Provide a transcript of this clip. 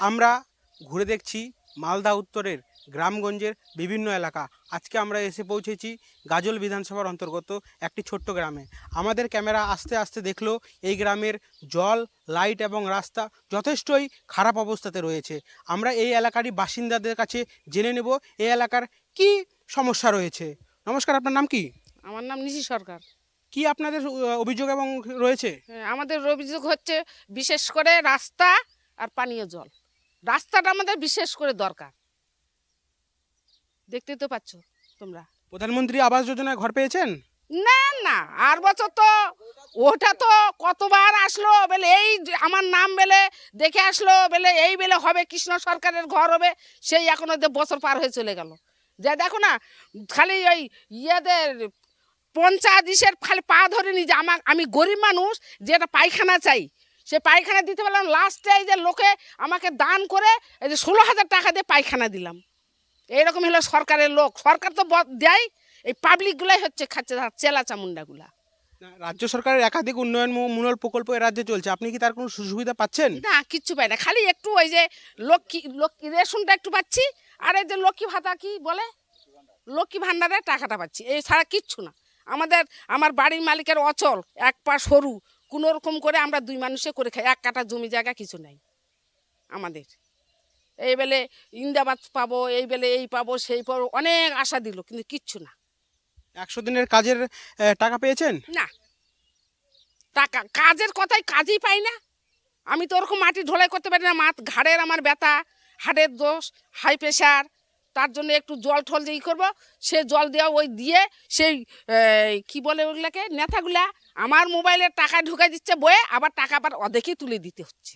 আমরা ঘুরে দেখছি মালদা উত্তরের গ্রামগঞ্জের বিভিন্ন এলাকা। আজকে আমরা এসে পৌঁছেছি গাজল বিধানসভার অন্তর্গত একটি ছোট্ট গ্রামে। আমাদের ক্যামেরা আস্তে আস্তে দেখল এই গ্রামের জল লাইট এবং রাস্তা যথেষ্টই খারাপ অবস্থাতে রয়েছে। আমরা এই এলাকারই বাসিন্দাদের কাছে জেনে নেব এই এলাকার কি সমস্যা রয়েছে। নমস্কার আপনার নাম কি? আমার নাম নিশি সরকার। কি আপনাদের অভিযোগ এবং রয়েছে? হ্যাঁ, আমাদের অভিযোগ হচ্ছে বিশেষ করে রাস্তা আর পানীয় জল। রাস্তাটা আমাদের বিশেষ করে দরকার। দেখতেই তো পাচ্ছ তোমরা। প্রধানমন্ত্রী আবাস যোজনায় ঘর পেয়েছেন? না না আর বছর তো ওটা তো কতবার আসলো বলে এই আমার নাম বেলে দেখে আসলো বলে এই বেলে হবে কৃষ্ণ সরকারের ঘর হবে সেই এখনও বছর পার হয়ে চলে গেল। যে দেখো না খালি ওই ইয়েদের পঞ্চায়েত ইসের খালি পা ধরে নি যে আমার আমি গরিব মানুষ যে একটা পায়খানা চাই সে পায়খানা দিতে পারলাম লাস্টে এই যে লোকে আমাকে দান করে এই যে ষোলো হাজার টাকা দিয়ে পায়খানা দিলাম। এইরকম হলো সরকারের লোক। সরকার তো দেয় এই পাবলিকগুলাই হচ্ছে খাচ্ছে চেলা চামুন্ডাগুলা না, রাজ্য সরকারের একাধিক উন্নয়ন মূলক প্রকল্প এ রাজ্যে চলছে। আপনি কি তার কোনো সুবিধা পাচ্ছেন? না কিচ্ছু পাই না। খালি একটু ওই যে লক্ষ্মী লক্ষ্মী রেশনটা একটু পাচ্ছি আর এই যে লক্ষ্মী ভাতা কি বলে? লক্ষ্মী ভাণ্ডারে টাকাটা পাচ্ছি। এই ছাড়া কিচ্ছু না। আমাদের আমার বাড়ির মালিকের অচল এক পা সরু। কোনো রকম করে আমরা দুই মানুষে করে খাই এক কাটা জমি জায়গা কিছু নাই আমাদের। এই বেলে ইন্দাবাদ পাবো এই বেলে এই পাবো সেই পাবো অনেক আশা দিল কিন্তু কিচ্ছু না। একশো দিনের কাজের টাকা পেয়েছেন? না। টাকা কাজের কথাই কাজই পাই না। আমি তো ওরকম মাটি ঢোলাই করতে পারি না মাথ ঘাড়ের আমার ব্যথা হাড়ের দোষ হাই প্রেশার তার জন্য একটু জল ঠল যে ই করব। সে জল দেওয়া ওই দিয়ে সেই কি বলে ওগুলাকে, নেতাগুলা আমার মোবাইলে টাকা ঢুকাই দিচ্ছে বয়ে, আবার টাকা আবার অর্ধেকই তুলে দিতে হচ্ছে।